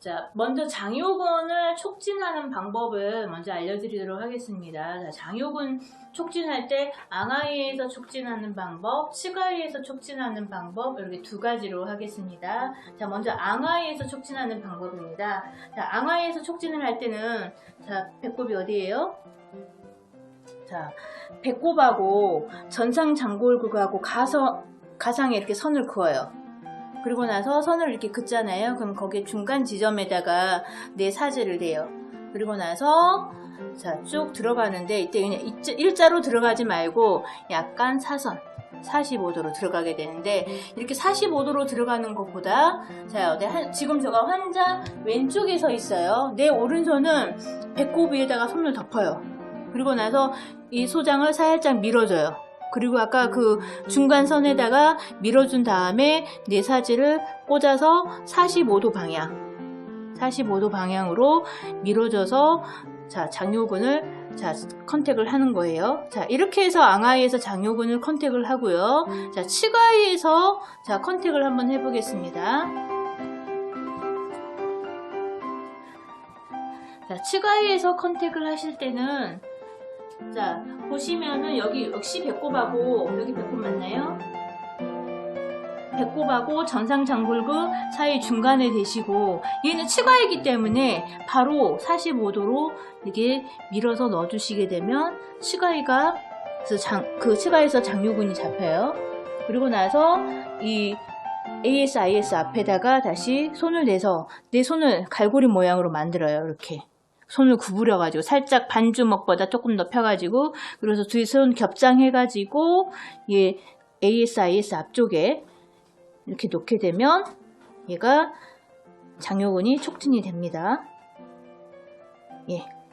자, 먼저 장요근을 촉진하는 방법을 먼저 알려드리도록 하겠습니다. 자, 장요근 촉진할 때 앙하이에서 촉진하는 방법, 치가이에서 촉진하는 방법 이렇게 두 가지로 하겠습니다. 자, 먼저 앙하이에서 촉진하는 방법입니다. 자, 앙하이에서 촉진을 할 때는 자, 배꼽이 어디예요? 자, 배꼽하고 전상 장골국하고 가서 가상에 이렇게 선을 그어요. 그리고 나서 선을 이렇게 긋잖아요. 그럼 거기 중간 지점에다가 내 사지를 대요. 그리고 나서 자, 쭉 들어가는데 이때 그냥 일자- 일자로 들어가지 말고 약간 사선 45도로 들어가게 되는데 이렇게 45도로 들어가는 것보다 자, 지금 제가 환자 왼쪽에 서 있어요. 내 오른손은 배꼽 위에다가 손을 덮어요. 그리고 나서 이 소장을 살짝 밀어줘요. 그리고 아까 그 중간선에다가 밀어준 다음에 내 사지를 꽂아서 45도 방향. 45도 방향으로 밀어줘서 자 장요근을 자 컨택을 하는 거예요. 자 이렇게 해서 앙하이에서 장요근을 컨택을 하고요. 자 치가이에서 자 컨택을 한번 해보겠습니다. 자 치가이에서 컨택을 하실 때는 자 보시면은 여기 역시 배꼽하고 여기 배꼽 맞나요? 배꼽하고 전상장골구 사이 중간에 대시고 얘는 치과이기 때문에 바로 45도로 이게 밀어서 넣어주시게 되면 치과이가 그래서 장, 그 치과에서 장요근이 잡혀요. 그리고 나서 이 ASIS 앞에다가 다시 손을 내서 내 손을 갈고리 모양으로 만들어요. 이렇게. 손을 구부려가지고 살짝 반주먹보다 조금 더 펴가지고 그래서 두 손 겹장해가지고 얘 ASIS 앞쪽에 이렇게 놓게 되면 얘가 장요근이 촉진이 됩니다. 예,